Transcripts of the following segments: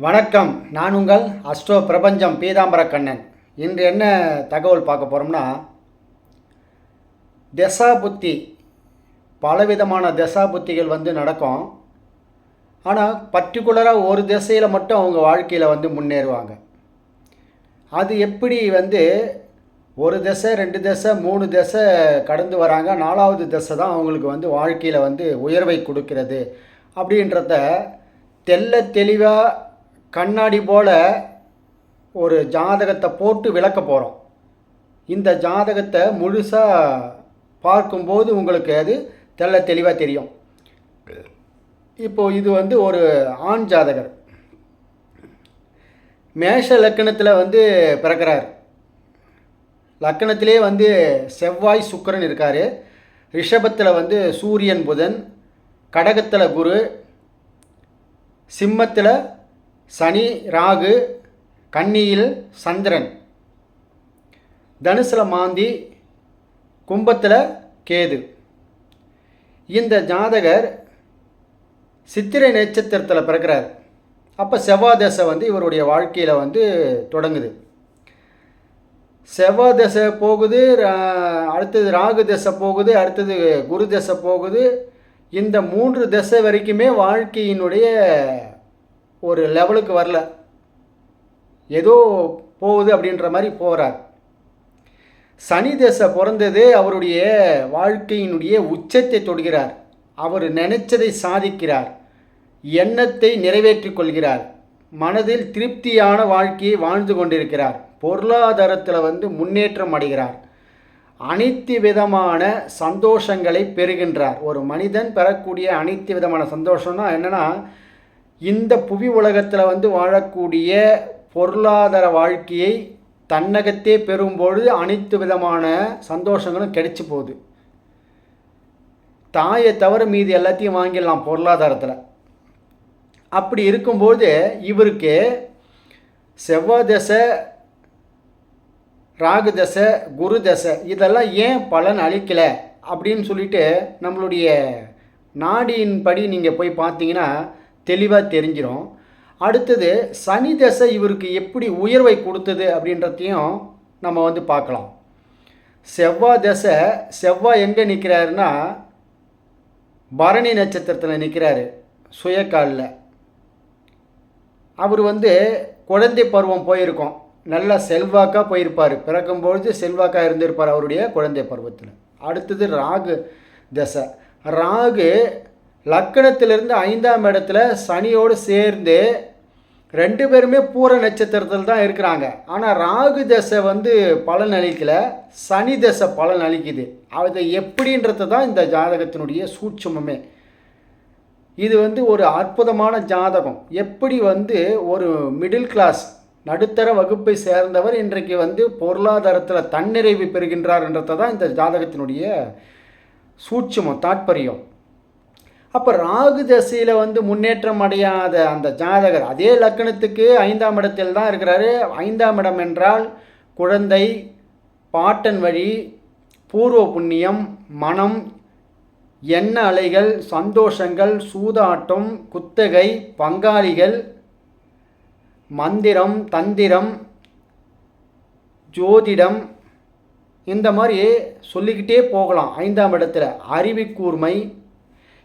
வணக்கம். நான் உங்கள் அஸ்ட்ரோ பிரபஞ்சம் பீதாம்பர கண்ணன். இன்று என்ன தகவல் பார்க்க போகிறோம்னா தசா புத்தி பலவிதமான தசா புத்திகள் வந்து நடக்கும். ஆனால் பர்டிகுலராக ஒரு திசையில் மட்டும் அவங்க வாழ்க்கையில் வந்து முன்னேறுவாங்க. அது எப்படி வந்து ஒரு திசை ரெண்டு திசை மூணு திசை கடந்து வராங்க நாலாவது திசை தான் அவங்களுக்கு வந்து வாழ்க்கையில் வந்து உயர்வை கொடுக்கிறது. அப்படின்றத தெள்ள தெளிவாக கண்ணாடி போல் ஒரு ஜாதகத்தை போட்டு விளக்க போகிறோம் இந்த ஜாதகத்தை முழுசாக பார்க்கும்போது உங்களுக்கு அது தெல்ல தெளிவாக தெரியும். இப்போது இது வந்து ஒரு ஆண் ஜாதகர். மேஷ லக்கணத்தில் வந்து பிறக்கிறார். லக்கணத்திலே வந்து செவ்வாய் சுக்கரன் இருக்கார். ரிஷபத்தில் வந்து சூரியன் புதன். கடகத்தில் குரு. சிம்மத்தில் சனி ராகு கன்னியில் சந்திரன். தனுசில் மாந்தி கும்பத்தில் கேது. இந்த ஜாதகர் சித்திரை நட்சத்திரத்தில் பிறக்கிறார். அப்போ செவ்வாய் தசை வந்து இவருடைய வாழ்க்கையில் வந்து தொடங்குது. செவ்வாய் தசை போகுது அடுத்தது ராகு தசை போகுது அடுத்தது குரு தசை போகுது. இந்த மூன்று தசை வரைக்குமே வாழ்க்கையினுடைய ஒரு லெவலுக்கு வரல. ஏதோ போகுது அப்படின்ற மாதிரி போகிறார் சனி தசை பிறந்தது அவருடைய வாழ்க்கையினுடைய உச்சத்தை தொடுகிறார். அவர் நினைச்சதை சாதிக்கிறார். எண்ணத்தை நிறைவேற்றிக் கொள்கிறார். மனதில் திருப்தியான வாழ்க்கையை வாழ்ந்து கொண்டிருக்கிறார். பொருளாதாரத்தில் வந்து முன்னேற்றம் அடைகிறார். அனைத்து விதமான சந்தோஷங்களை பெறுகின்றார். ஒரு மனிதன் பெறக்கூடிய அனைத்து விதமான சந்தோஷம்னா என்னென்னா இந்த புவி உலகத்தில் வந்து வாழக்கூடிய பொருளாதார வாழ்க்கையை தன்னகத்தே பெறும்பொழுது அனைத்து விதமான சந்தோஷங்களும் கிடைச்சி போகுது. தாயை தவிர மீதி எல்லாத்தையும் வாங்கிடலாம் பொருளாதாரத்தில். அப்படி இருக்கும்போது இவருக்கு செவ்வாய் தசை ராகு தசை குரு தசை இதெல்லாம் ஏன் பலன் அளிக்கலை அப்படின்னு சொல்லிட்டு நம்மளுடைய நாடியின் படி நீங்கள் போய் பார்த்தீங்கன்னா தெளிவாக தெரிஞ்சிடும் அடுத்தது சனி தசை இவருக்கு எப்படி உயர்வை கொடுத்தது அப்படின்றதையும் நம்ம வந்து பார்க்கலாம். செவ்வாய் தசை செவ்வாய் எங்கே நிற்கிறாருன்னா பரணி நட்சத்திரத்தில் நிற்கிறாரு சுயக்காலில். அவர் வந்து குழந்தை பருவம் போயிருக்கோம். நல்லா செல்வாக்காக போயிருப்பார். பிறக்கும்பொழுது செல்வாக்காக இருந்திருப்பார் அவருடைய குழந்தை பருவத்தில். அடுத்தது ராகு தசை. ராகு லக்கணத்திலிருந்து ஐந்தாம் இடத்துல சனியோடு சேர்ந்து ரெண்டு பேருமே பூர நட்சத்திரத்தில் தான் இருக்கிறாங்க. ஆனால் ராகு தசை வந்து பலன் அளிக்கல. சனி தசை பலன் அளிக்குது. அது எப்படின்றது தான் இந்த ஜாதகத்தினுடைய சூட்சமே இது வந்து ஒரு அற்புதமான ஜாதகம். எப்படி வந்து ஒரு மிடில் கிளாஸ் நடுத்தர வகுப்பை சேர்ந்தவர் இன்றைக்கு வந்து பொருளாதாரத்தில் தன்னிறைவு பெறுகின்றார் என்றதை தான் இந்த ஜாதகத்தினுடைய சூட்சமம் தாற்பயம். அப்போ ராகு தசையில் வந்து முன்னேற்றம் அடையாத அந்த ஜாதகர் அதே லக்கணத்துக்கு ஐந்தாம் இடத்தில் தான் இருக்கிறாரு. ஐந்தாம் இடம் என்றால் குழந்தை பாட்டன் வழி பூர்வ புண்ணியம் மனம் எண்ண அலைகள் சந்தோஷங்கள் சூதாட்டம் குத்தகை பங்காளிகள் மந்திரம் தந்திரம் ஜோதிடம் இந்த மாதிரி சொல்லிக்கிட்டே போகலாம். ஐந்தாம் இடத்துல அறிவிக்கூர்மை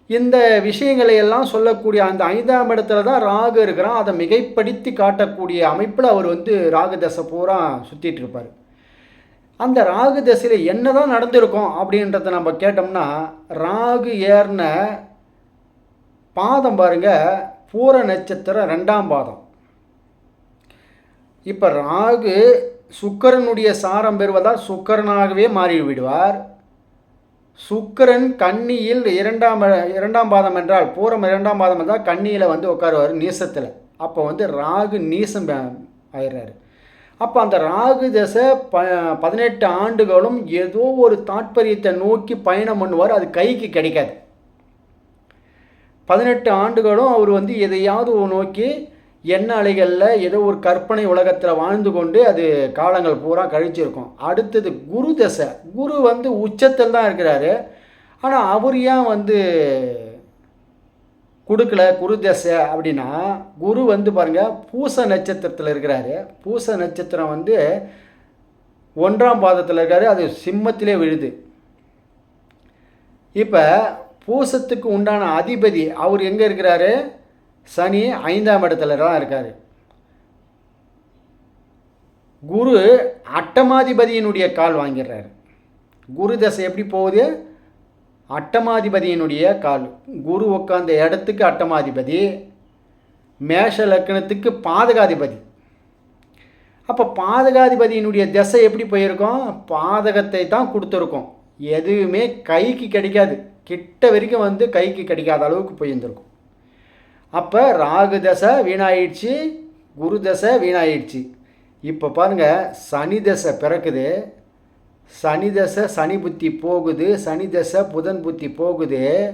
இந்த விஷயங்களை எல்லாம் சொல்லக்கூடிய அந்த ஐந்தாம் இடத்துல தான் ராகு இருக்கிறான். அதை மிகைப்படுத்தி காட்டக்கூடிய அமைப்பில் அவர் வந்து ராகு தசை பூரா சுற்றிட்டு இருப்பார். அந்த ராகு தசையில் என்ன தான் நடந்திருக்கும் அப்படின்றத நம்ம கேட்டோம்னா ராகு ஏறின பாதம் பாருங்க பூர நட்சத்திரம் ரெண்டாம் பாதம். இப்போ ராகு சுக்கரனுடைய சாரம் பெறுவதால் சுக்கரனாகவே மாறி விடுவார் சுக்கிரன் கன்னியில் இரண்டாம் இரண்டாம் பாதம் என்றால் பூரம் இரண்டாம் பாதம் என்றால் கன்னியில் வந்து உட்காருவார் நீசத்தில். அப்போ வந்து ராகு நீசம் ஆயிடுறாரு. அப்போ அந்த ராகு தசை ப பதினெட்டு ஆண்டுகளும் ஏதோ ஒரு தாற்பயத்தை நோக்கி பயணம் பண்ணுவார் அது கைக்கு கிடைக்காது. பதினெட்டு ஆண்டுகளும் அவர் வந்து எதையாவது நோக்கி எண்ண அலைகளில் ஏதோ ஒரு கற்பனை உலகத்தில் வாழ்ந்து கொண்டு அது காலங்கள் பூரா கழிச்சிருக்கும். அடுத்தது குரு தசை. குரு வந்து உச்சத்தில் தான் இருக்கிறாரு. ஆனால் அவர் ஏன் வந்து கொடுக்கல குரு தசை அப்படின்னா குரு வந்து பாருங்கள் பூச நட்சத்திரத்தில் இருக்கிறாரு. பூச நட்சத்திரம் வந்து ஒன்றாம் பாதத்தில் இருக்காரு. அது சிம்மத்திலே விழுது. இப்போ பூசத்துக்கு உண்டான அதிபதி அவர் எங்கே இருக்கிறாரு? சனி ஐந்தாம் இடத்துல தான் இருக்கார். குரு அட்டமாதிபதியினுடைய கால் வாங்கிடுறாரு. குரு தசை எப்படி போகுது? அட்டமாதிபதியினுடைய கால். குரு உட்காந்த இடத்துக்கு அட்டமாதிபதி மேஷ லக்கணத்துக்கு பாதகாதிபதி. அப்போ பாதகாதிபதியினுடைய திசை எப்படி போயிருக்கோம்? பாதகத்தை தான் கொடுத்துருக்கோம். எதுவுமே கைக்கு கிடைக்காது. கிட்ட வரைக்கும் வந்து கைக்கு கிடைக்காத அளவுக்கு போயிருந்திருக்கும். அப்போ ராகு தசை வீணாயிடுச்சு குரு தசை வீணாயிடுச்சு. இப்போ பாருங்கள் சனி தசை பிறக்குது. சனி தசை சனி புத்தி போகுது சனி தசை புதன் புத்தி போகுது.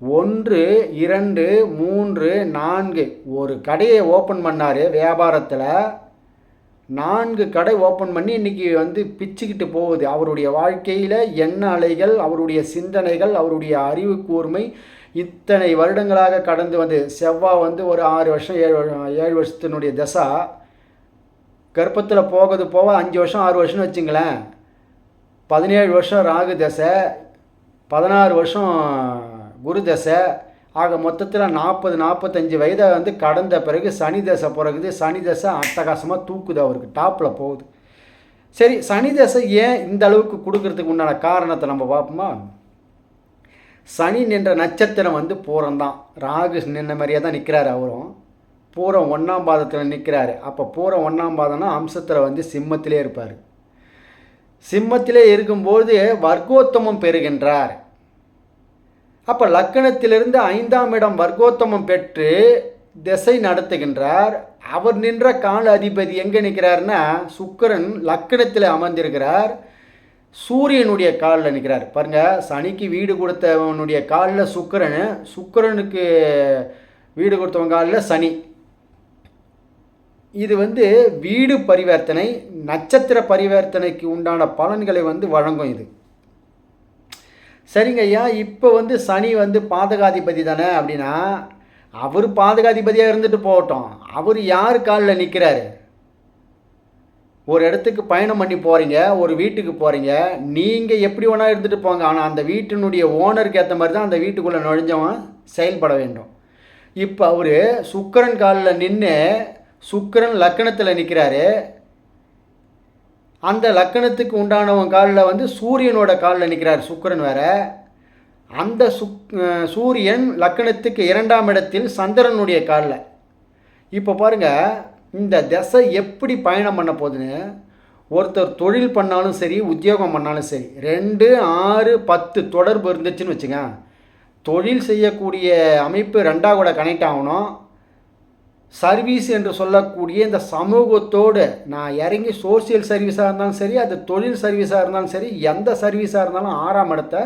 ஒன்று இரண்டு மூன்று நான்கு. ஒரு கடையை ஓப்பன் பண்ணார் வியாபாரத்தில். நான்கு கடை ஓப்பன் பண்ணி இன்றைக்கி வந்து பிச்சுக்கிட்டு போகுது. அவருடைய வாழ்க்கையில் எண்ண அலைகள் அவருடைய சிந்தனைகள் அவருடைய அறிவு கூர்மை இத்தனை வருடங்களாக கடந்து வந்து செவ்வாய் வந்து ஒரு ஆறு வருஷம் ஏழு ஏழு வருஷத்தினுடைய தசா கர்ப்பத்தில் போகிறது போக அஞ்சு வருஷம் ஆறு வருஷம்னு வச்சுங்களேன். பதினேழு வருஷம் ராகு தசை பதினாறு வருஷம் குரு தசை ஆக மொத்தத்தில் நாற்பது நாற்பத்தஞ்சு வயதை வந்து கடந்த பிறகு சனி தசை பிறகுது. சனி தசை அட்டகாசமாக தூக்குது அவருக்கு டாப்பில் போகுது. சரி சனி தசை ஏன் இந்த அளவுக்கு கொடுக்கறதுக்கு உண்டான காரணத்தை நம்ம பார்ப்போமா? சனி நின்ற நட்சத்திரம் வந்து பூரம் தான் ராகு நின்ன மாதிரியே தான் நிற்கிறாரு அவரும். பூரம் ஒன்றாம் பாதத்தில் நிற்கிறாரு அப்போ பூரம் ஒன்றாம் பாதம்னா அம்சத்தில் வந்து சிம்மத்திலே இருப்பார். சிம்மத்திலே இருக்கும்போது வர்க்கோத்தமம் பெறுகின்றார். அப்போ லக்கணத்திலிருந்து ஐந்தாம் இடம் வர்க்கோத்தமம் பெற்று திசை நடத்துகின்றார். அவர் நின்ற கால அதிபதி எங்கே நிற்கிறார்னா சுக்கரன் லக்கணத்தில் அமர்ந்திருக்கிறார். சூரியனுடைய காலில் நிற்கிறார். பாருங்க சனிக்கு வீடு கொடுத்தவனுடைய காலில் சுக்கரன் சுக்கரனுக்கு வீடு கொடுத்தவன் காலில் சனி. இது வந்து வீடு பரிவர்த்தனை நட்சத்திர பரிவர்த்தனைக்கு உண்டான பலன்களை வந்து வழங்கும் இது. சரிங்க ஐயா இப்போ வந்து சனி வந்து பாதகாதிபதி தானே அப்படின்னா அவர் பாதகாதிபதியாக இருந்துட்டு போகட்டும். அவர் யார் காலில் நிற்கிறாரு? ஒரு இடத்துக்கு பயணம் பண்ணி போகிறீங்க ஒரு வீட்டுக்கு போகிறீங்க நீங்கள் எப்படி வேணால் எடுத்துகிட்டு போங்க. ஆனால் அந்த வீட்டினுடைய ஓனருக்கு ஏற்ற மாதிரி தான் அந்த வீட்டுக்குள்ளே நுழைஞ்சவன் செயல்பட வேண்டும். இப்போ அவர் சுக்கரன் காலில் நின்று சுக்கரன் லக்கணத்தில் நிற்கிறாரு அந்த லக்கணத்துக்கு உண்டானவன் காலில் வந்து சூரியனோட காலில் நிற்கிறார் சுக்கரன் வேற. அந்த சுக் சூரியன் லக்கணத்துக்கு இரண்டாம் இடத்தில் சந்திரனுடைய காலில். இப்போ பாருங்கள் இந்த திசை எப்படி பயணம் பண்ண போகுதுன்னு ஒருத்தர் தொழில் பண்ணாலும் சரி உத்தியோகம் பண்ணாலும் சரி ரெண்டு ஆறு பத்து தொடர்பு இருந்துச்சுன்னு வச்சுங்க தொழில் செய்யக்கூடிய அமைப்பு ரெண்டாக கூட கனெக்ட் ஆகணும். சர்வீஸ் என்று சொல்லக்கூடிய இந்த சமூகத்தோடு நான் இறங்கி சோசியல் சர்வீஸாக இருந்தாலும் சரி அது தொழில் சர்வீஸாக இருந்தாலும் சரி எந்த சர்வீஸாக இருந்தாலும் ஆறாம் இடத்த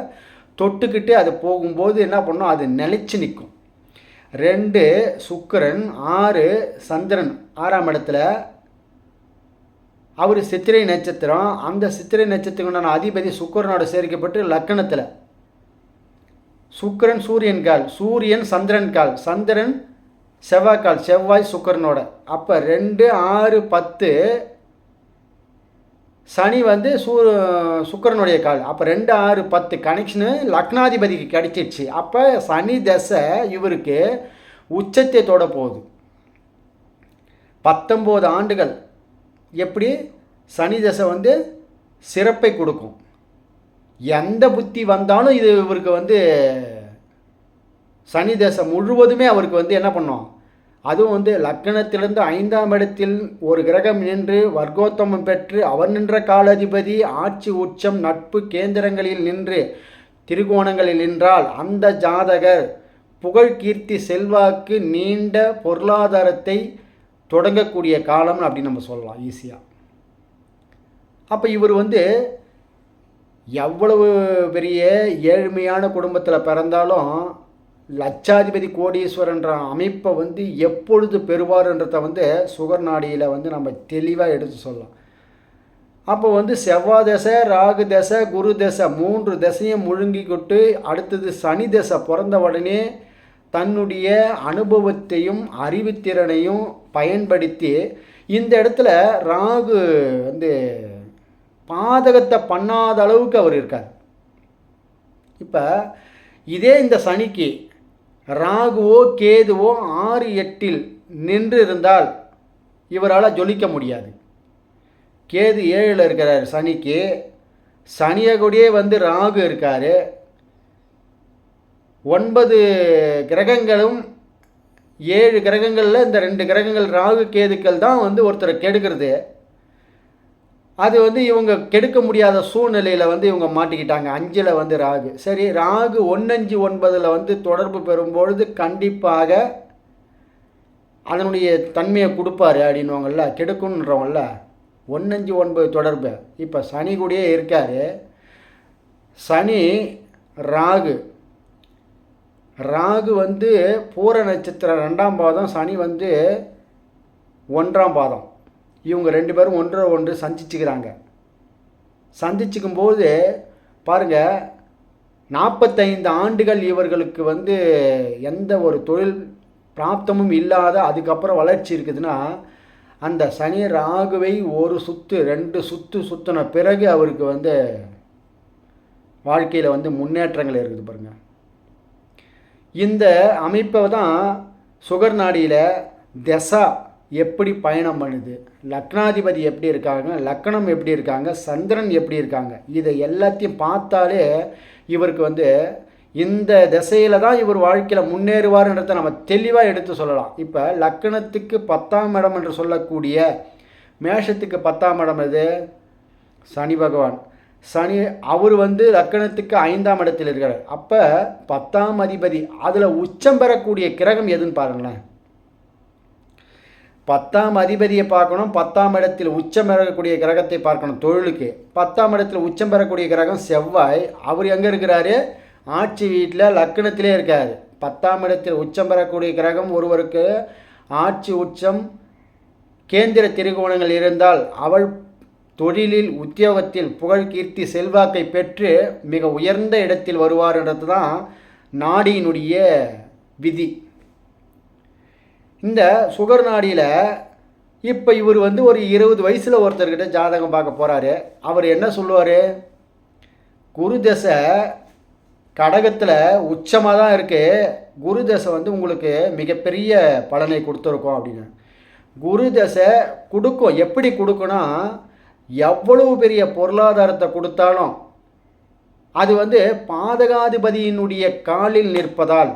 தொட்டுக்கிட்டு அது போகும்போது என்ன பண்ணும்? அது நிலச்சி நிற்கும். ரெண்டு சுக்கரன் ஆறு சந்திரன். ஆறாம் இடத்துல அவர் சித்திரை நட்சத்திரம். அந்த சித்திரை நட்சத்திரமான அதிபதி சுக்கரனோட சேர்க்கப்பட்டு லக்கணத்தில். சுக்கரன் சூரியன் கால் சூரியன் சந்திரன் கால். சந்திரன் செவ்வாய்க்கால் செவ்வாய் சுக்கரனோட. அப்போ ரெண்டு ஆறு பத்து சனி வந்து சூ சுக்கரனுடைய கால். அப்போ ரெண்டு ஆறு பத்து கனெக்ஷனு லக்னாதிபதிக்கு கிடைச்சிடுச்சு அப்போ சனி தசை இவருக்கு உச்சத்தை தொட போகுது. பத்தொம்போது ஆண்டுகள். எப்படி? சனி தசை வந்து சிறப்பை கொடுக்கும். எந்த புத்தி வந்தாலும் இது இவருக்கு வந்து சனி தசை முழுவதுமே அவருக்கு வந்து என்ன பண்ணோம்? அதுவும் வந்து லக்கணத்திலிருந்து ஐந்தாம் இடத்தில் ஒரு கிரகம் நின்று வர்க்கோத்தமம் பெற்று அவர் நின்ற காலாதிபதி ஆட்சி உச்சம் நட்பு கேந்திரங்களில் நின்று திருகோணங்களில் நின்றால் அந்த ஜாதகர் புகழ் கீர்த்தி செல்வாக்கு நீண்ட பொருளாதாரத்தை தொடங்கக்கூடிய காலம் அப்படின்னு நம்ம சொல்லலாம் ஈஸியாக அப்போ இவர் வந்து எவ்வளவு பெரிய ஏழ்மையான குடும்பத்தில் பிறந்தாலும் லட்சாதிபதி கோடீஸ்வரன்ற அமைப்பை வந்து எப்பொழுது பெறுவார்ன்றத வந்து சுகர் நாடியில் வந்து நம்ம தெளிவாக எடுத்து சொல்லலாம். அப்போ வந்து செவ்வாய் தசை ராகு தசை குரு தசை மூன்று தசையும் முழுங்கி அடுத்தது சனி தசை பிறந்த உடனே தன்னுடைய அனுபவத்தையும் அறிவுத்திறனையும் பயன்படுத்தி இந்த இடத்துல ராகு வந்து பாதகத்தை பண்ணாத அளவுக்கு அவர் இருக்கார். இப்போ இதே இந்த சனிக்கு ராகுவோ கேதுவோ ஆறு எட்டில் நின்று இருந்தால் இவரால் ஜொலிக்க முடியாது. கேது ஏழில் இருக்கிறார் சனிக்கு. சனியை கூடயே வந்து ராகு இருக்கார். ஒன்பது கிரகங்களும் ஏழு கிரகங்களில் இந்த ரெண்டு கிரகங்கள் ராகு கேதுக்கள் தான் வந்து ஒருத்தரை கெடுக்கிறது. அது வந்து இவங்க கெடுக்க முடியாத சூழ்நிலையில் வந்து இவங்க மாட்டிக்கிட்டாங்க. அஞ்சில் வந்து ராகு. சரி ராகு ஒன்னஞ்சு ஒன்பதில் வந்து தொடர்பு பெறும்பொழுது கண்டிப்பாக அதனுடைய தன்மையை கொடுப்பாரு அப்படின்வாங்கல்ல கெடுக்குன்றவங்கள ஒன்னஞ்சு ஒன்பது தொடர்பு. இப்போ சனி கூடயே இருக்கார். சனி ராகு. ராகு வந்து பூர நட்சத்திரம் ரெண்டாம் பாதம் சனி வந்து ஒன்றாம் பாதம். இவங்க ரெண்டு பேரும் ஒன்றரை ஒன்று சந்திச்சுக்கிறாங்க. சந்திச்சுக்கும் போது பாருங்கள் நாற்பத்தைந்து ஆண்டுகள் இவர்களுக்கு வந்து எந்த ஒரு தொழில் பிராப்தமும் இல்லாத அதுக்கப்புறம் வளர்ச்சி இருக்குதுன்னா அந்த சனி ராகுவை ஒரு சுற்று ரெண்டு சுற்று சுற்றின பிறகு அவருக்கு வந்து வாழ்க்கையில் வந்து முன்னேற்றங்கள் இருக்குது பாருங்கள் இந்த அமைப்பை தான் சுகர் நாடியில் தசா எப்படி பயணம் பண்ணுது? லக்னாதிபதி எப்படி இருக்காங்க? லக்கணம் எப்படி இருக்காங்க? சந்திரன் எப்படி இருக்காங்க? இதை எல்லாத்தையும் பார்த்தாலே இவருக்கு வந்து இந்த திசையில் தான் இவர் வாழ்க்கையில் முன்னேறுவார்ன்றதை நம்ம தெளிவாக எடுத்து சொல்லலாம். இப்போ லக்கணத்துக்கு பத்தாம் இடம் என்று சொல்லக்கூடிய மேஷத்துக்கு பத்தாம் இடம் எது? சனி பகவான். சனி அவர் வந்து லக்கணத்துக்கு ஐந்தாம் இடத்தில் இருக்கிறார் அப்போ பத்தாம் அதிபதி அதில் உச்சம் பெறக்கூடிய கிரகம் எதுன்னு பாருங்களேன். பத்தாம் அதிபதியை பார்க்கணும் பத்தாம் இடத்தில் உச்சம் பெறக்கூடிய கிரகத்தை பார்க்கணும் தொழிலுக்கு. பத்தாம் இடத்தில் உச்சம் பெறக்கூடிய கிரகம் செவ்வாய். அவர் எங்கே இருக்கிறாரு? ஆட்சி வீட்டில் லக்கணத்திலே இருக்கார். பத்தாம் இடத்தில் உச்சம் பெறக்கூடிய கிரகம் ஒருவருக்கு ஆட்சி உச்சம் கேந்திர திருகோணங்கள் இருந்தால் அவள் தொழிலில் உத்தியோகத்தில் புகழ் கீர்த்தி செல்வாக்கை பெற்று மிக உயர்ந்த இடத்தில் வருவார்ன்றது தான் நாடியினுடைய விதி. இந்த சுகர் நாடியில் இப்போ இவர் வந்து ஒரு இருபது வயசில் ஒருத்தர்கிட்ட ஜாதகம் பார்க்க போகிறாரு அவர் என்ன சொல்லுவார்? குரு தசை கடகத்தில் உச்சமாக தான் இருக்குது குரு தசை வந்து உங்களுக்கு மிகப்பெரிய பலனை கொடுத்துருக்கோம் அப்படின்னு. குரு தசை கொடுக்கும். எப்படி கொடுக்குன்னா எவ்வளவு பெரிய பொருளாதாரத்தை கொடுத்தாலும் அது வந்து பாதகாதிபதியினுடைய காலில் நிற்பதால்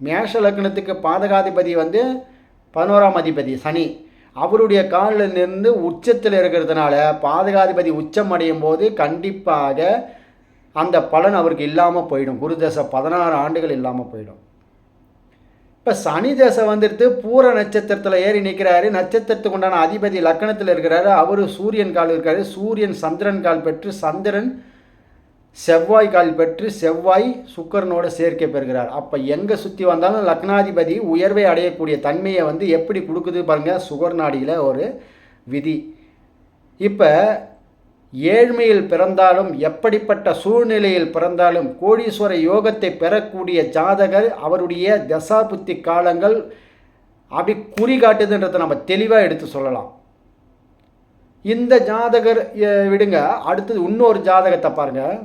மேஷ லக்னத்துக்கு பாதகாதிபதி வந்து பதினோராம் அதிபதி சனி. அவருடைய காலில் நின்று உச்சத்தில் இருக்கிறதுனால பாதகாதிபதி உச்சம் அடையும் போது கண்டிப்பாக அந்த பலன் அவருக்கு இல்லாமல் போயிடும். குரு தசை பதினாறு ஆண்டுகள் இல்லாமல் போயிடும். இப்போ சனி தசை வந்துட்டு பூர நட்சத்திரத்தில் ஏறி நிற்கிறாரு நட்சத்திரத்துக்கு உண்டான அதிபதி லக்கணத்தில் இருக்கிறாரு. அவர் சூரியன் கால் இருக்காரு. சூரியன் சந்திரன் கால் பெற்று சந்திரன் செவ்வாய் கால் பெற்று செவ்வாய் சுக்கரனோட சேர்க்கை பெறுகிறார். அப்போ எங்கே சுற்றி வந்தாலும் லக்னாதிபதி உயர்வை அடையக்கூடிய தன்மையை வந்து எப்படி கொடுக்குது பாருங்கள் சுகர் நாடியில் ஒரு விதி. இப்போ ஏழ்மையில் பிறந்தாலும் எப்படிப்பட்ட சூழ்நிலையில் பிறந்தாலும் கோடீஸ்வர யோகத்தை பெறக்கூடிய ஜாதகர் அவருடைய தசாபுத்தி காலங்கள் அப்படி குறி காட்டுதுன்றதை நம்ம தெளிவாக எடுத்து சொல்லலாம். இந்த ஜாதகர் விடுங்க. அடுத்தது இன்னொரு ஜாதகத்தை பாருங்கள்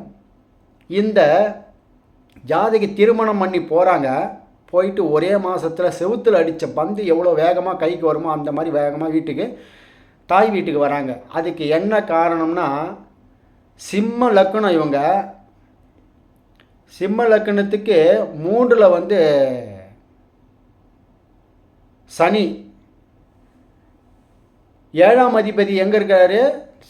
இந்த ஜாதகி திருமணம் பண்ணி போகிறாங்க போயிட்டு ஒரே மாதத்தில் செவுத்தில் அடித்த பந்து எவ்வளோ வேகமாக கைக்கு வருமோ அந்த மாதிரி வேகமாக வீட்டுக்கு தாய் வீட்டுக்கு வராங்க. அதுக்கு என்ன காரணம்னா சிம்ம லக்கணம் இவங்க. சிம்ம லக்கணத்துக்கு மூன்றில் வந்து சனி. ஏழாம் அதிபதி எங்கே இருக்காரு?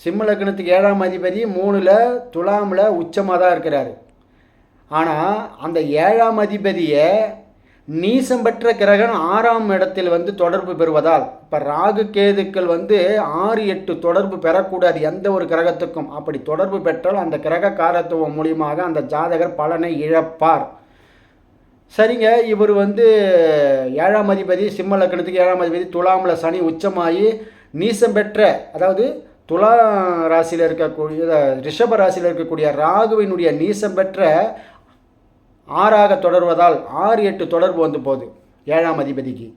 சிம்ம லக்னத்துக்கு ஏழாம் அதிபதி மூணில் துலாமில் உச்சமாக தான் இருக்கிறாரு. ஆனால் அந்த ஏழாம் அதிபதியை நீசம் பெற்ற கிரகம் ஆறாம் இடத்தில் வந்து தொடர்பு பெறுவதால் இப்போ ராகு கேதுக்கள் வந்து ஆறு எட்டு தொடர்பு பெறக்கூடாது எந்த ஒரு கிரகத்துக்கும். அப்படி தொடர்பு பெற்றால் அந்த கிரக காரத்துவம் மூலியமாக அந்த ஜாதகர் பலனை இழப்பார். சரிங்க இவர் வந்து ஏழாம் அதிபதி சிம்ம லக்கணத்துக்கு ஏழாம் அதிபதி துலாமில் சனி உச்சமாகி நீசம் பெற்ற அதாவது துலா ராசியில் இருக்கக்கூடிய ரிஷப ராசியில் இருக்கக்கூடிய ராகுவினுடைய நீசம் பெற்ற ஆறாக தொடர்வதால் ஆறு எட்டு தொடர்பு வந்து போகுது ஏழாம் அதிபதிக்கு.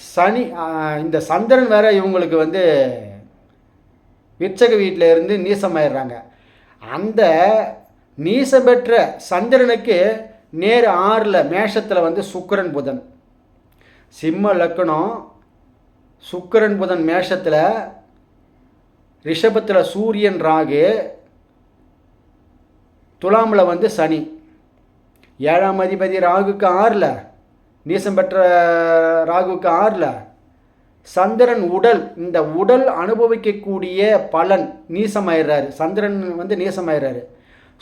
சனி இந்த சந்திரன் வேற இவங்களுக்கு வந்து விற்சக வீட்டில் இருந்து நீசமாயிடுறாங்க. அந்த நீசம் பெற்ற சந்திரனுக்கு நேர் ஆறில் மேஷத்தில் வந்து சுக்கரன் புதன். சிம்ம லக்கணம் சுக்கரன் புதன் மேஷத்தில் ரிஷபத்தில் சூரியன் ராகு துலாமில் வந்து சனி. ஏழாம் அதிபதி ராகுக்கு ஆறில் நீசம் பெற்ற ராகுக்கு ஆறில் சந்திரன் உடல் இந்த உடல் அனுபவிக்கக்கூடிய பலன் நீசமாயிடுறாரு சந்திரன் வந்து நீசமாயிடுறாரு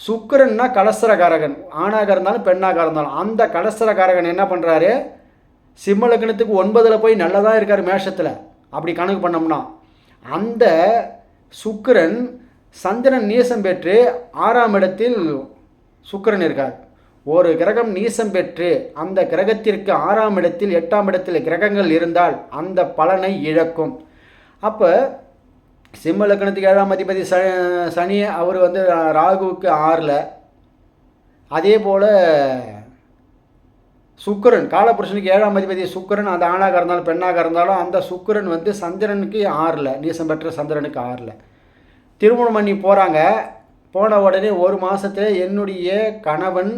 சுக்கரன்னா கலசரகாரகன் ஆணாக இருந்தாலும் பெண்ணாக இருந்தாலும் அந்த கலசரகாரகன் என்ன பண்ணுறாரு சிம்ம லக்னத்துக்கு ஒன்பதில் போய் நல்லதாக இருக்கார் மேஷத்தில். அப்படி கணக்கு பண்ணோம்னா அந்த சுக்கிரன் சந்திரன் நீசம் பெற்று ஆறாம் இடத்தில் சுக்கிரன் இருக்கார். ஒரு கிரகம் நீசம் பெற்று அந்த கிரகத்திற்கு ஆறாம் இடத்தில் எட்டாம் இடத்தில் கிரகங்கள் இருந்தால் அந்த பலனை இழக்கும். அப்போ சிம்ம லக்னத்துக்கு ஏழாம் அதிபதி ச சனி அவர் வந்து ராகுவுக்கு ஆறில். அதே போல் சுக்கிரன் காலபுருஷனுக்கு ஏழாம் அதிபதி சுக்கிரன் அந்த ஆணாக இருந்தாலும் பெண்ணாக இருந்தாலும் அந்த சுக்கிரன் வந்து சந்திரனுக்கு ஆறில் நீசம் பெற்ற சந்திரனுக்கு ஆறில். திருமணம் பண்ணி போகிறாங்க போன உடனே ஒரு மாதத்துல என்னுடைய கணவன்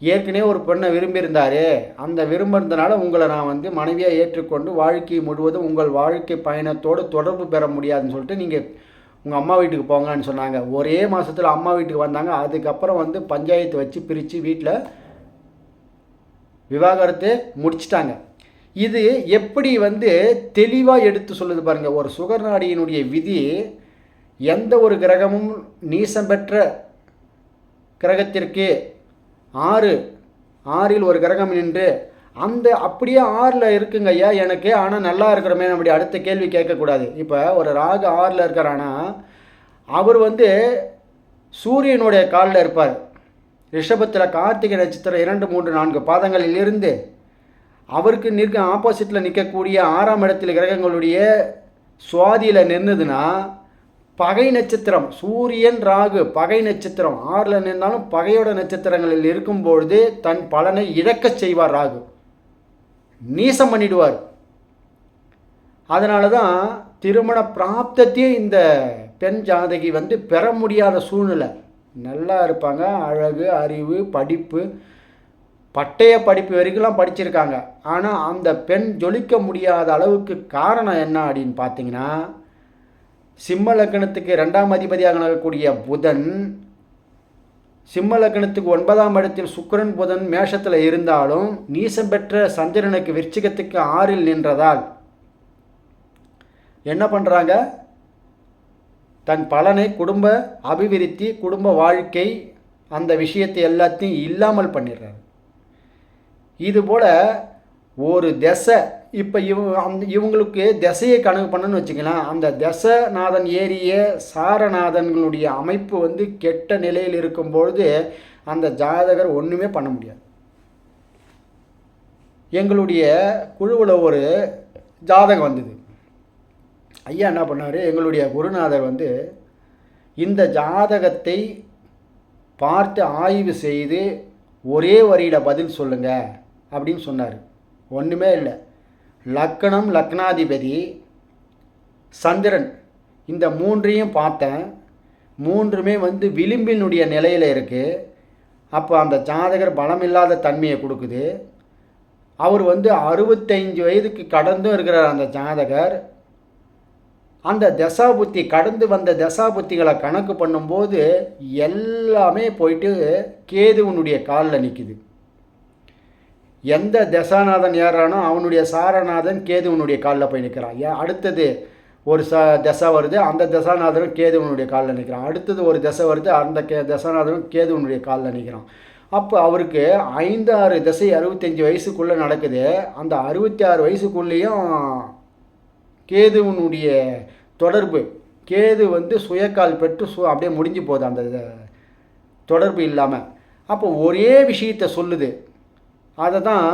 ஏற்கனவே ஒரு பெண்ணை விரும்பியிருந்தார். அந்த விரும்பிருந்தனால உங்களை நான் வந்து மனைவியாக ஏற்றுக்கொண்டு வாழ்க்கை முழுவதும் உங்கள் வாழ்க்கை பயணத்தோடு தொடர்பு பெற முடியாதுன்னு சொல்லிட்டு நீங்கள் உங்கள் அம்மா வீட்டுக்கு போங்கன்னு சொன்னாங்க. ஒரே மாதத்தில் அம்மா வீட்டுக்கு வந்தாங்க. அதுக்கப்புறம் வந்து பஞ்சாயத்து வச்சு பிரித்து வீட்டில் விவாகரத்து முடிச்சிட்டாங்க. இது எப்படி வந்து தெளிவாக எடுத்து சொல்லுது பாருங்கள் ஒரு சுகர்நாடியினுடைய விதி எந்த ஒரு கிரகமும் நீசம் பெற்ற கிரகத்திற்கு ஆறு ஆறில் ஒரு கிரகம் நின்று அந்த அப்படியே ஆறில் இருக்குங்க ஐயா எனக்கு ஆனால் நல்லா இருக்கிறோமே அப்படி அடுத்த கேள்வி கேட்கக்கூடாது. இப்போ ஒரு ராகு ஆறில் இருக்கிறான்னா அவர் வந்து சூரியனுடைய காலில் இருப்பார். ரிஷபத்தில் கார்த்திகை நட்சத்திரம் இரண்டு மூன்று நான்கு பாதங்களில் இருந்து அவருக்கு நிற்க ஆப்போசிட்டில் நிற்கக்கூடிய ஆறாம் இடத்தில் கிரகங்களுடைய சுவாதியில் நின்றுதுன்னா பகை நட்சத்திரம் சூரியன் ராகு பகை நட்சத்திரம் ஆறில் நின்றாலும் பகையோட நட்சத்திரங்களில் இருக்கும்பொழுது தன் பலனை இழக்கச் செய்வார் ராகு. நீசம் பண்ணிடுவார். அதனால தான் திருமண பிராப்தத்தையே இந்த பெண் ஜாதகி வந்து பெற முடியாத சூழ்நிலை. நல்லா இருப்பாங்க. அழகு அறிவு படிப்பு. பட்டய படிப்பு வரைக்கும்லாம் படிச்சிருக்காங்க. ஆனால் அந்த பெண் ஜொலிக்க முடியாத அளவுக்கு காரணம் என்ன அப்படின்னு பார்த்தீங்கன்னா சிம்ம லக்கணத்துக்கு ரெண்டாம் அதிபதியாக நடக்கக்கூடிய புதன் சிம்ம லக்கணத்துக்கு ஒன்பதாம் இடத்தில் சுக்கரன் புதன் மேஷத்தில் இருந்தாலும் நீசம் பெற்ற சந்திரனுக்கு விருச்சிகத்துக்கு ஆறில் நின்றதால் என்ன பண்ணுறாங்க தன் பலனை குடும்ப அபிவிருத்தி குடும்ப வாழ்க்கை அந்த விஷயத்தை எல்லாத்தையும் இல்லாமல் பண்ணிடுறாரு. இதுபோல் ஒரு திசை இப்போ இவ அந்த இவங்களுக்கு திசையை கணக்கு பண்ணணும்னு வச்சுக்கலாம். அந்த தசநாதன் ஏறிய சாரநாதன்களுடைய அமைப்பு வந்து கெட்ட நிலையில் இருக்கும்பொழுது அந்த ஜாதகர் ஒன்றுமே பண்ண முடியாது. எங்களுடைய குழுவில் ஒரு ஜாதகம் வந்தது. ஐயா என்ன பண்ணார்? எங்களுடைய குருநாதர் வந்து இந்த ஜாதகத்தை பார்த்து ஆய்வு செய்து ஒரே வரியில் பதில் சொல்லுங்க அப்படின்னு சொன்னார். ஒன்றுமே இல்லை. லக்கணம் லக்னாதிபதி சந்திரன். இந்த மூன்றையும் பார்த்தேன். மூன்றுமே வந்து விளிம்பினுடைய நிலையில் இருக்குது அப்போ அந்த ஜாதகர் பலமில்லாத தன்மையை கொடுக்குது. அவர் வந்து அறுபத்தைஞ்சு வயதுக்கு கடந்தும் இருக்கிறார் அந்த ஜாதகர். அந்த தசாபுத்தி கடந்து வந்த தசாபுத்திகளை கணக்கு பண்ணும்போது எல்லாமே போயிட்டு கேதுவனுடைய காலில் நிற்குது எந்த தசாநாதன் ஏறானோ அவனுடைய சாரநாதன் கேதுவனுடைய காலில் போய் நிற்கிறான் ஏன்? அடுத்தது ஒரு ச தசை வருது அந்த தசாநாதனும் கேதுவனுடைய காலில் நிற்கிறான் அடுத்தது ஒரு தசை வருது அந்த கே தசாநாதனும் கேதுவனுடைய காலில் நிற்கிறான் அப்போ அவருக்கு ஐந்து ஆறு தசை அறுபத்தஞ்சி வயசுக்குள்ளே நடக்குது. அந்த அறுபத்தி ஆறு வயசுக்குள்ளேயும் கேதுவனுடைய தொடர்பு. கேது வந்து சுயக்கால் பெற்று சு அப்படியே முடிஞ்சு போகுது அந்த தொடர்பு இல்லாமல் அப்போ ஒரே விஷயத்தை சொல்லுது. அதை தான்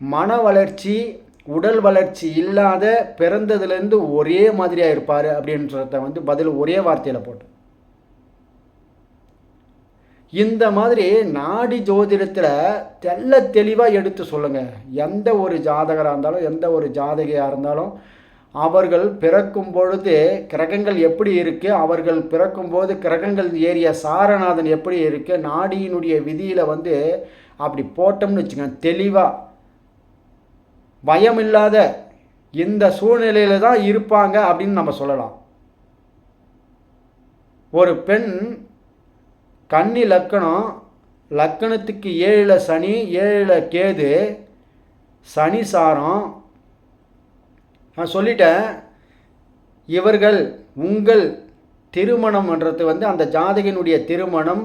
மன வளர்ச்சி உடல் வளர்ச்சி இல்லாத பிறந்ததுலேருந்து ஒரே மாதிரியாக இருப்பார் அப்படின்றத வந்து பதில் ஒரே வார்த்தையில் போட்டு. இந்த மாதிரி நாடி ஜோதிடத்தில் தெல்ல தெளிவாக எடுத்து சொல்லுங்கள் எந்த ஒரு ஜாதகராக இருந்தாலும் எந்த ஒரு ஜாதகையாக இருந்தாலும் அவர்கள் பிறக்கும் பொழுது கிரகங்கள் எப்படி இருக்குது அவர்கள் பிறக்கும்போது கிரகங்கள் ஏறிய சாரநாதன் எப்படி இருக்குது நாடியினுடைய விதியில் வந்து அப்படி போட்டோம்னு வச்சுக்கோங்க தெளிவாக பயம் இல்லாத இந்த சூழ்நிலையில் தான் இருப்பாங்க அப்படின்னு நம்ம சொல்லலாம். ஒரு பெண் கன்னி லக்கணம் லக்கணத்துக்கு ஏழில் சனி ஏழில் கேது சனி சாரம் நான் சொல்லிட்டேன் இவர்கள் உங்கள் திருமணம்ன்றது வந்து அந்த ஜாதகனுடைய திருமணம்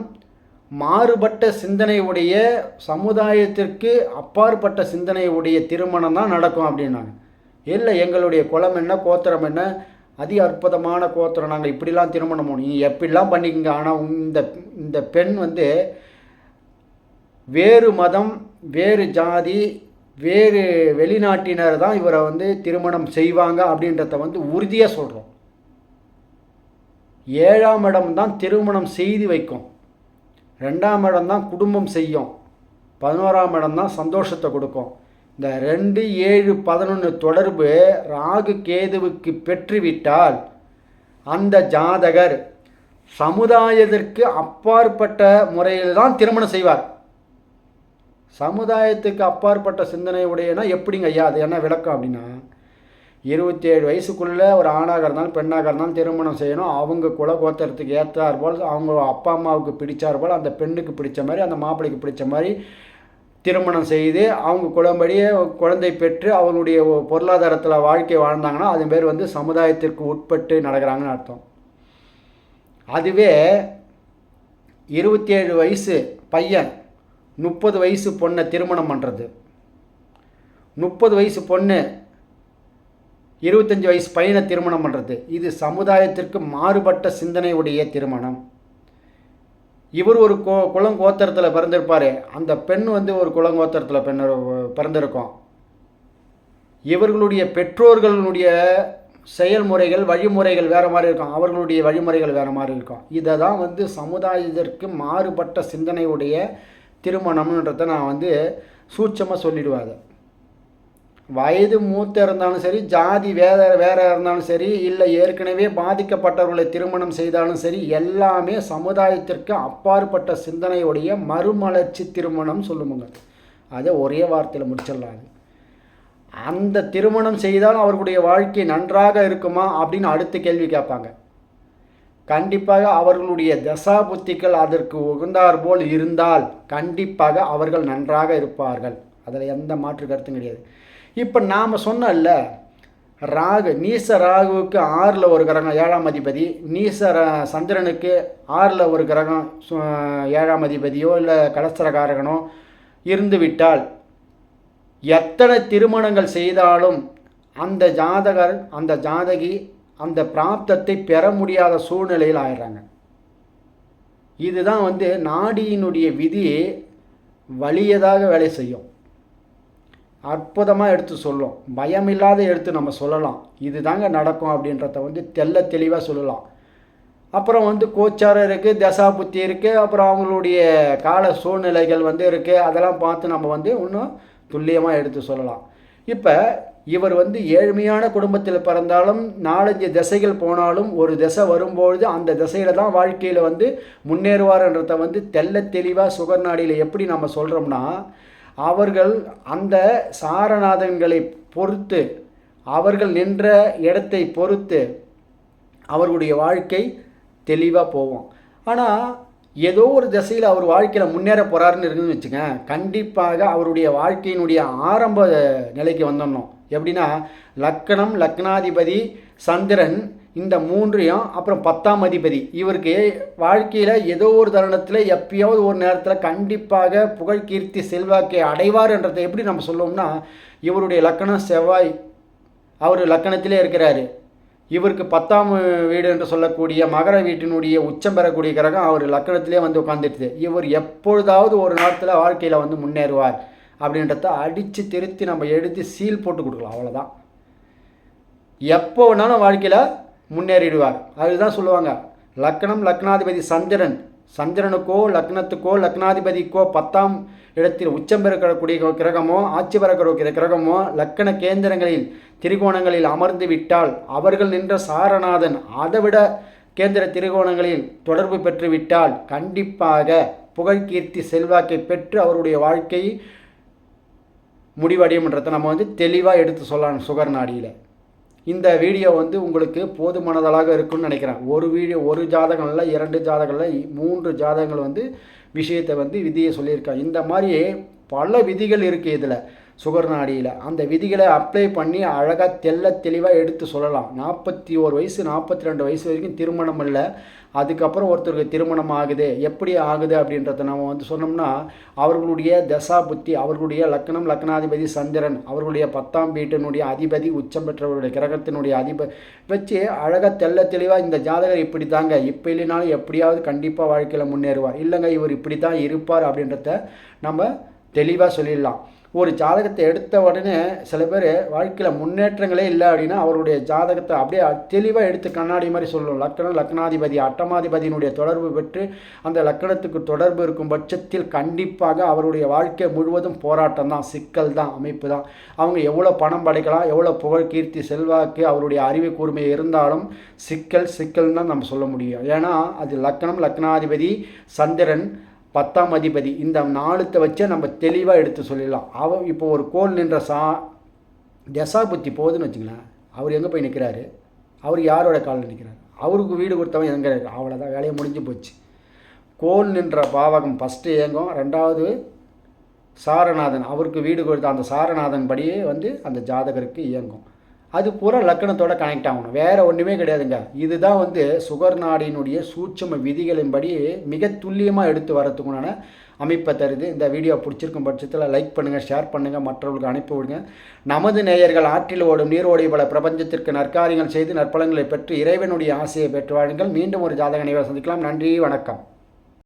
மாறுபட்ட சிந்தனையுடைய சமுதாயத்திற்கு அப்பாற்பட்ட சிந்தனையுடைய திருமணம் தான் நடக்கும் அப்படின்னாங்க. இல்லை எங்களுடைய குலம் என்ன கோத்திரம் என்ன அதி அற்புதமான கோத்திரம் நாங்கள் இப்படிலாம் திருமணம் பண்ணணும் எப்படிலாம் பண்ணிக்கங்க? ஆனால் இந்த இந்த பெண் வந்து வேறு மதம் வேறு ஜாதி வேறு வெளிநாட்டினர் தான் இவரை வந்து திருமணம் செய்வாங்க அப்படின்றத வந்து உறுதியாக சொல்கிறோம் ஏழாம் இடம் தான் திருமணம் செய்து வைக்கும். ரெண்டாம் இடம் தான் குடும்பம் செய்யும். பதினோராம் இடம் தான் சந்தோஷத்தை கொடுக்கும். இந்த ரெண்டு ஏழு பதினொன்று தொடர்பு ராகு கேதுவுக்கு பெற்றுவிட்டால் அந்த ஜாதகர் சமுதாயத்திற்கு அப்பாற்பட்ட முறையில் தான் திருமணம் செய்வார். சமுதாயத்துக்கு அப்பாற்பட்ட சிந்தனை உடையனா எப்படிங்க ஐயா? அது என்ன விளக்கம் அப்படின்னா இருபத்தி ஏழு வயசுக்குள்ளே ஒரு ஆணாக இருந்தாலும் பெண்ணாக இருந்தாலும் திருமணம் செய்யணும். அவங்க குல கோத்திரத்துக்கு ஏற்றார் போல் அவங்க அப்பா அம்மாவுக்கு பிடிச்சார் போல் அந்த பெண்ணுக்கு பிடிச்ச மாதிரி அந்த மாப்பிள்ளைக்கு பிடிச்ச மாதிரி திருமணம் செய்து அவங்க குளம்படியே குழந்தை பெற்று அவங்களுடைய பொருளாதாரத்தில் வாழ்க்கை வாழ்ந்தாங்கன்னா அது பேர் வந்து சமுதாயத்திற்கு உட்பட்டு நடக்கிறாங்கன்னு அர்த்தம். அதுவே இருபத்தி ஏழு வயசு பையன் முப்பது வயசு பொண்ணை திருமணம் பண்ணுறது முப்பது வயசு பொண்ணு இருபத்தஞ்சி வயசு பையனை திருமணம் பண்ணுறது இது சமுதாயத்திற்கு மாறுபட்ட சிந்தனையுடைய திருமணம். இவர் ஒரு கோ குளங்கோத்திரத்தில் பிறந்திருப்பார். அந்த பெண் வந்து ஒரு குளங்கோத்திரத்தில் பெண் பிறந்திருக்கோம். இவர்களுடைய பெற்றோர்களுடைய செயல்முறைகள் வழிமுறைகள் வேறு மாதிரி இருக்கும். அவர்களுடைய வழிமுறைகள் வேறு மாதிரி இருக்கும். இதை தான் வந்து சமுதாயத்திற்கு மாறுபட்ட சிந்தனையுடைய திருமணம்ன்றதை நான் வந்து சூட்சமாக சொல்லிடுவேன் அதை. வயது மூத்த இருந்தாலும் சரி ஜாதி வேற வேற இருந்தாலும் சரி இல்லை ஏற்கனவே பாதிக்கப்பட்டவர்களை திருமணம் செய்தாலும் சரி எல்லாமே சமுதாயத்திற்கு அப்பாற்பட்ட சிந்தனையுடைய மறுமலர்ச்சி திருமணம் சொல்லுமுங்க அதை ஒரே வார்த்தையில் முடிச்சிடலாம் அந்த திருமணம் செய்தால் அவர்களுடைய வாழ்க்கை நன்றாக இருக்குமா அப்படின்னு அடுத்த கேள்வி கேட்பாங்க. கண்டிப்பாக அவர்களுடைய தசா புத்திகள் அதற்கு உகந்தார் போல் இருந்தால் கண்டிப்பாக அவர்கள் நன்றாக இருப்பார்கள். அதில் எந்த மாற்று கருத்தும் கிடையாது. இப்போ நாம் சொன்னல ராகு நீச ராகுவுக்கு ஆறில் ஒரு கிரகம் ஏழாம் அதிபதி நீச சந்திரனுக்கு ஆறில் ஒரு கிரகம் ஏழாம் அதிபதியோ இல்லை கலசரகாரகனோ இருந்து விட்டால் எத்தனை திருமணங்கள் செய்தாலும் அந்த ஜாதகர் அந்த ஜாதகி அந்த பிராப்தத்தை பெற முடியாத சூழ்நிலையில் ஆயிடுறாங்க. இதுதான் வந்து நாடியினுடைய விதி வலியதாக வேலை செய்யும். அற்புதமாக எடுத்து சொல்லும். பயமில்லாத எடுத்து நம்ம சொல்லலாம். இது தாங்க நடக்கும் அப்படின்றத வந்து தெல்ல தெளிவாக சொல்லலாம். அப்புறம் வந்து கோச்சாரம் இருக்குது தசா புத்தி இருக்குது அப்புறம் அவங்களுடைய கால சூழ்நிலைகள் வந்து இருக்குது அதெல்லாம் பார்த்து நம்ம வந்து இன்னும் துல்லியமாக எடுத்து சொல்லலாம். இப்போ இவர் வந்து ஏழ்மையான குடும்பத்தில் பிறந்தாலும் நாலஞ்சு திசைகள் போனாலும் ஒரு திசை வரும்பொழுது அந்த திசையில் தான் வாழ்க்கையில் வந்து முன்னேறுவார்ன்றத வந்து தெல்ல தெளிவாக சுகர்நாடியில் எப்படி நம்ம சொல்கிறோம்னா அவர்கள் அந்த சாரநாதன்களை பொறுத்து அவர்கள் நின்ற இடத்தை பொறுத்து அவர்களுடைய வாழ்க்கை தெளிவாக போவோம் ஆனால் ஏதோ ஒரு திசையில் அவர் வாழ்க்கையில் முன்னேற போகிறாருன்னு இருக்குன்னு வச்சுங்க கண்டிப்பாக அவருடைய வாழ்க்கையினுடைய ஆரம்ப நிலைக்கு வந்துடணும். எப்படின்னா லக்கணம் லக்னாதிபதி சந்திரன் இந்த மூன்றையும் அப்புறம் பத்தாம் அதிபதி. இவருக்கு வாழ்க்கையில் ஏதோ ஒரு தருணத்தில் எப்பயாவது ஒரு நேரத்தில் கண்டிப்பாக புகழ் கீர்த்தி செல்வாக்கை அடைவார் என்றதை எப்படி நம்ம சொல்லுவோம்னா இவருடைய லக்கணம் செவ்வாய். அவர் லக்கணத்திலே இருக்கிறாரு. இவருக்கு பத்தாம் வீடு என்று சொல்லக்கூடிய மகர வீட்டினுடைய உச்சம் பெறக்கூடிய கிரகம் அவர் லக்கணத்திலே வந்து உட்காந்துட்டு இவர் எப்பொழுதாவது ஒரு நேரத்தில் வாழ்க்கையில் வந்து முன்னேறுவார் அப்படின்றத அடித்து திருத்தி நம்ம எடுத்து சீல் போட்டு கொடுக்கலாம். அவ்வளோதான் எப்போ வேணாலும் வாழ்க்கையில் முன்னேறிடுவார். அதுதான் சொல்லுவாங்க. லக்கணம் லக்னாதிபதி சந்திரன். சந்திரனுக்கோ லக்னத்துக்கோ லக்னாதிபதிக்கோ பத்தாம் இடத்தில் உச்சம் பெறக்கூடிய கிரகமோ ஆட்சி பெறக்கூடிய கிரகமோ லக்கண கேந்திரங்களில் திரிகோணங்களில் அமர்ந்து விட்டால் அவர்கள் நின்ற சாரநாதன் அதைவிட கேந்திர திரிகோணங்களில் தொடர்பு பெற்றுவிட்டால் கண்டிப்பாக புகழ்கீர்த்தி செல்வாக்கை பெற்று அவருடைய வாழ்க்கை முடிவடையும்ன்றதை நம்ம வந்து தெளிவாக எடுத்து சொல்லலாம் சுகர் நாடியில். இந்த வீடியோ வந்து உங்களுக்கு போதுமானதாக இருக்கும்னு நினைக்கிறேன். ஒரு வீடியோ ஒரு ஜாதகம் இல்லை இரண்டு ஜாதகம் இல்லை மூன்று ஜாதகங்கள் வந்து விஷயத்தை வந்து விதியை சொல்லியிருக்காங்க இந்த மாதிரி பல விதிகள் இருக்குது இதில். சுகர் நாடியில் அந்த விதிகளை அப்ளை பண்ணி அழகாக தெல்ல தெளிவாக எடுத்து சொல்லலாம். நாற்பத்தி ஒரு வயசு நாற்பத்தி ரெண்டு வயசு வரைக்கும் திருமணம் இல்லை. அதுக்கப்புறம் ஒருத்தருக்கு திருமணம் ஆகுது. எப்படி ஆகுது அப்படின்றத நம்ம வந்து சொன்னோம்னா அவர்களுடைய தசா புத்தி அவர்களுடைய லக்னம் லக்னாதிபதி சந்திரன் அவர்களுடைய பத்தாம் வீட்டினுடைய அதிபதி உச்சம் பெற்றவருடைய கிரகத்தினுடைய அதிபதி வச்சு அழகாக தெல்ல தெளிவாக இந்த ஜாதகர் இப்படி தாங்க இப்போ இல்லைனாலும் எப்படியாவது கண்டிப்பாக வாழ்க்கையில் முன்னேறுவார். இல்லைங்க இவர் இப்படி தான் இருப்பார் அப்படின்றத நம்ம தெளிவாக சொல்லிடலாம். ஒரு ஜாதகத்தை எடுத்த உடனே சில பேர் வாழ்க்கையில் முன்னேற்றங்களே இல்லை அப்படின்னா அவருடைய ஜாதகத்தை அப்படியே தெளிவாக எடுத்து கண்ணாடி மாதிரி சொல்லணும். லக்கணம் லக்னாதிபதி அட்டமாதிபதியினுடைய தொடர்பு பெற்று அந்த லக்கணத்துக்கு தொடர்பு இருக்கும் பட்சத்தில் கண்டிப்பாக அவருடைய வாழ்க்கை முழுவதும் போராட்டம் தான் சிக்கல் தான் அமைப்பு தான் அவங்க எவ்வளோ பணம் படைக்கலாம் எவ்வளோ புகழ் கீர்த்தி செல்வாக்கு அவருடைய அறிவு கூர்மை இருந்தாலும் சிக்கல் சிக்கல்னு தான் நம்ம சொல்ல முடியும். ஏன்னா அது லக்கணம் லக்னாதிபதி சந்திரன் பத்தாம் அதிபதி. இந்த நாலுத்தை வச்சே நம்ம தெளிவாக எடுத்து சொல்லிடலாம். அவன் இப்போ ஒரு கோல் நின்ற சா தசா புத்தி போகுதுன்னு வச்சுங்களேன் அவர் எங்கே போய் நிற்கிறாரு அவர் யாரோட காலில் நிற்கிறார் அவருக்கு வீடு கொடுத்தவன் எங்கே இருக்கு அவ்வளோதான் வேலையை முடிஞ்சு போச்சு. கோல் நின்ற பாவகம் ஃபஸ்ட்டு இயங்கும். ரெண்டாவது சாரநாதன் அவருக்கு வீடு கொடுத்த அந்த சாரநாதன் படியே வந்து அந்த ஜாதகருக்கு இயங்கும். அது பூரா லக்கணத்தோட கனெக்ட் ஆகணும். வேறு ஒன்றுமே கிடையாதுங்க. இதுதான் வந்து சுகர் நாடினுடைய சூட்சம விதிகளின்படி மிக துல்லியமாக எடுத்து வரத்துக்குண்டான அமைப்பை தருது. இந்த வீடியோ பிடிச்சிருக்கும் பட்சத்தில் லைக் பண்ணுங்கள் ஷேர் பண்ணுங்கள் மற்றவர்களுக்கு அனுப்பி விடுங்க. நமது நேயர்கள் ஆற்றில் ஓடும் நீர் ஓடி பல பிரபஞ்சத்திற்கு நற்காரியங்கள் செய்து நற்பலங்களை பெற்று இறைவனுடைய ஆசையை பெற்று வாழுங்கள். மீண்டும் ஒரு ஜாதக நிகழ்வு சந்திக்கலாம். நன்றி வணக்கம்.